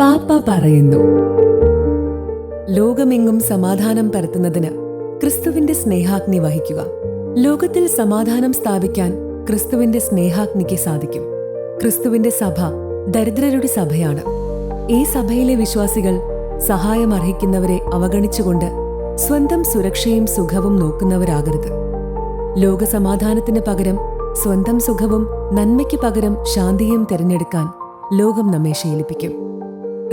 പാപ്പ പറയുന്നു. ലോകമെങ്ങും സമാധാനം പരത്തുന്നതിന് ക്രിസ്തുവിന്റെ സ്നേഹാഗ്നി വഹിക്കുക. ലോകത്തിൽ സമാധാനം സ്ഥാപിക്കാൻ ക്രിസ്തുവിന്റെ സ്നേഹാഗ്നിക്ക് സാധിക്കും. ക്രിസ്തുവിന്റെ സഭ ദരിദ്രരുടെ സഭയാണ്. ഈ സഭയിലെ വിശ്വാസികൾ സഹായം അർഹിക്കുന്നവരെ അവഗണിച്ചുകൊണ്ട് സ്വന്തം സുരക്ഷയും സുഖവും നോക്കുന്നവരാകരുത്. ലോകസമാധാനത്തിന് പകരം സ്വന്തം സുഖവും നന്മയ്ക്ക് പകരം ശാന്തിയും തിരഞ്ഞെടുക്കാൻ ലോകം നമ്മെ ശീലിപ്പിക്കും.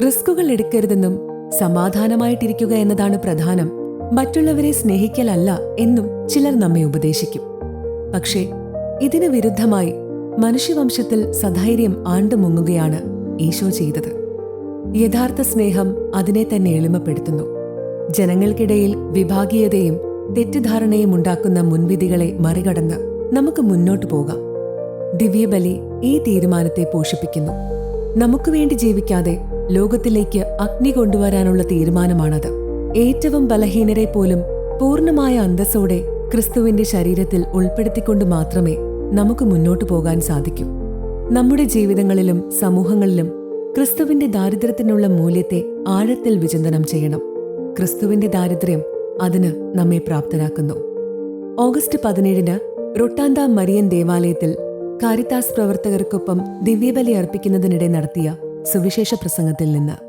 റിസ്കുകൾ എടുക്കരുതെന്നും സമാധാനമായിട്ടിരിക്കുക എന്നതാണ് പ്രധാനം. മറ്റുള്ളവരെ സ്നേഹിക്കലല്ല എന്നും ചിലർ നമ്മെ ഉപദേശിക്കും. പക്ഷേ ഇതിന് വിരുദ്ധമായി മനുഷ്യവംശത്തിൽ സധൈര്യം ആണ്ടുമുങ്ങുകയാണ് ഈശോ ചെയ്തത്. യഥാർത്ഥ സ്നേഹം അതിനെ തന്നെ എളിമപ്പെടുത്തുന്നു. ജനങ്ങൾക്കിടയിൽ വിഭാഗീയതയും തെറ്റിദ്ധാരണയും ഉണ്ടാക്കുന്ന മുൻവിധികളെ മറികടന്ന് നമുക്ക് മുന്നോട്ടു പോകാം. ദിവ്യബലി ഈ തീരുമാനത്തെ പോഷിപ്പിക്കുന്നു. നമുക്ക് വേണ്ടി ജീവിക്കാതെ ലോകത്തിലേക്ക് അഗ്നി കൊണ്ടുവരാനുള്ള തീരുമാനമാണത്. ഏറ്റവും ബലഹീനരെ പോലും പൂർണമായ അന്തസ്സോടെ ക്രിസ്തുവിന്റെ ശരീരത്തിൽ ഉൾപ്പെടുത്തിക്കൊണ്ട് മാത്രമേ നമുക്ക് മുന്നോട്ടു പോകാൻ സാധിക്കൂ. നമ്മുടെ ജീവിതങ്ങളിലും സമൂഹങ്ങളിലും ക്രിസ്തുവിന്റെ ദാരിദ്ര്യത്തിനുള്ള മൂല്യത്തെ ആഴത്തിൽ വിചിന്തനം ചെയ്യണം. ക്രിസ്തുവിന്റെ ദാരിദ്ര്യം അതിന് നമ്മെ പ്രാപ്തരാക്കുന്നു ഓഗസ്റ്റ് പതിനേഴിന് റൊട്ടാന്ത മരിയൻ ദേവാലയത്തിൽ കാരിത്താസ് പ്രവർത്തകർക്കൊപ്പം ദിവ്യബലി അർപ്പിക്കുന്നതിനിടെ നടത്തിയ സുവിശേഷ പ്രസംഗത്തിൽ നിന്ന്.